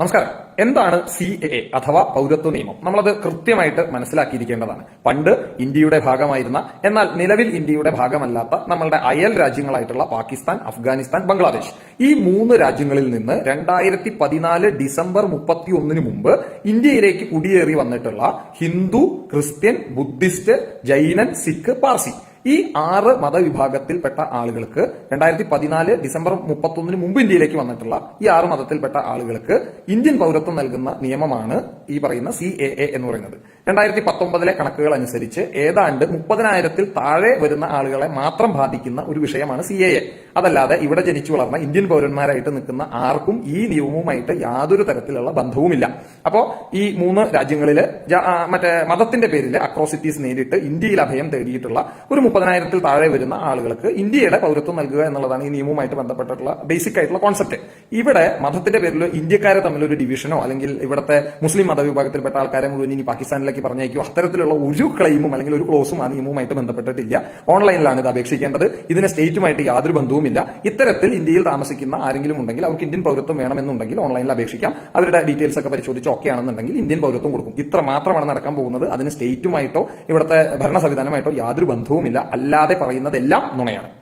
നമസ്കാരം. എന്താണ് C A അഥവാ പൗരത്വ നിയമം? നമ്മളത് കൃത്യമായിട്ട് മനസ്സിലാക്കിയിരിക്കേണ്ടതാണ്. പണ്ട് ഇന്ത്യയുടെ ഭാഗമായിരുന്ന എന്നാൽ നിലവിൽ ഇന്ത്യയുടെ ഭാഗമല്ലാത്ത നമ്മളുടെ അയൽ രാജ്യങ്ങളായിട്ടുള്ള പാകിസ്ഥാൻ അഫ്ഗാനിസ്ഥാൻ ബംഗ്ലാദേശ്. ഈ മൂന്ന് രാജ്യങ്ങളിൽ നിന്ന് രണ്ടായിരത്തി പതിനാല് ഡിസംബർ മുപ്പത്തി ഒന്നിന് മുമ്പ് ഇന്ത്യയിലേക്ക് കുടിയേറി വന്നിട്ടുള്ള ഹിന്ദു ക്രിസ്ത്യൻ ബുദ്ധിസ്റ്റ് ജൈനൻ സിഖ് പാർസി. ഈ ആറ് മതവിഭാഗത്തിൽപ്പെട്ട ആളുകൾക്ക് രണ്ടായിരത്തി പതിനാല് ഡിസംബർ മുപ്പത്തൊന്നിന് മുമ്പ് ഇന്ത്യയിലേക്ക് വന്നിട്ടുള്ള ഈ ആറ് മതത്തിൽപ്പെട്ട ആളുകൾക്ക് ഇന്ത്യൻ പൗരത്വം നൽകുന്ന നിയമമാണ് ഈ പറയുന്ന സി എന്ന് പറയുന്നത്. രണ്ടായിരത്തി പത്തൊമ്പതിലെ കണക്കുകൾ അനുസരിച്ച് ഏതാണ്ട് മുപ്പതിനായിരത്തിൽ താഴെ വരുന്ന ആളുകളെ മാത്രം ബാധിക്കുന്ന ഒരു വിഷയമാണ് സി എ എ. അതല്ലാതെ ഇവിടെ ജനിച്ചു വളർന്ന ഇന്ത്യൻ പൗരന്മാരായിട്ട് നിൽക്കുന്ന ആർക്കും ഈ നിയമവുമായിട്ട് യാതൊരു തരത്തിലുള്ള ബന്ധവുമില്ല. അപ്പോ ഈ മൂന്ന് രാജ്യങ്ങളിൽ മറ്റേ മതത്തിന്റെ പേരിൽ അക്രോസിറ്റീസ് നേരിട്ട് ഇന്ത്യയിൽ അഭയം തേടിയിട്ടുള്ള ഒരു മുപ്പതിനായിരത്തിൽ താഴെ വരുന്ന ആളുകൾക്ക് ഇന്ത്യയുടെ പൗരത്വം നൽകുക എന്നുള്ളതാണ് ഈ നിയമവുമായിട്ട് ബന്ധപ്പെട്ടിട്ടുള്ള ബേസിക് ആയിട്ടുള്ള കോൺസെപ്റ്റ്. ഇവിടെ മതത്തിന്റെ പേരിൽ ഇന്ത്യക്കാരെ തമ്മിൽ ഒരു ഡിവിഷനോ അല്ലെങ്കിൽ ഇവിടുത്തെ മുസ്ലിം മതവിഭാഗത്തിൽപ്പെട്ട ആൾക്കാരെ മുഴുവൻ ഇനി പാകിസ്ഥാനിലേക്ക് പറഞ്ഞേക്കോ അത്തരത്തിലുള്ള ഒരു ക്ലെയിമും അല്ലെങ്കിൽ ഒരു ക്ലോസും ആ നിയമവുമായിട്ട് ബന്ധപ്പെട്ടിട്ടില്ല. ഓൺലൈനിലാണ് ഇത് അപേക്ഷിക്കേണ്ടത്. ഇതിന് സ്റ്റേറ്റുമായിട്ട് യാതൊരു ബന്ധവുമില്ല. ഇത്തരത്തിൽ ഇന്ത്യയിൽ താമസിക്കുന്ന ആരെങ്കിലും ഉണ്ടെങ്കിൽ അവർക്ക് ഇന്ത്യൻ പൗരത്വം വേണമെന്നുണ്ടെങ്കിൽ ഓൺലൈനിൽ അപേക്ഷിക്കാം. അവരുടെ ഡീറ്റെയിൽസ് ഒക്കെ പരിശോധിച്ച് ഓക്കെ ആണെന്നുണ്ടെങ്കിൽ ഇന്ത്യൻ പൗരത്വം കൊടുക്കും. ഇത്ര മാത്രമാണ് നടക്കാൻ പോകുന്നത്. അതിന് സ്റ്റേറ്റുമായിട്ടോ ഇവിടുത്തെ ഭരണ സംവിധാനമായിട്ടോ യാതൊരു ബന്ധവുമില്ല. അല്ലാതെ പറയുന്നതെല്ലാം നുണയാണ്.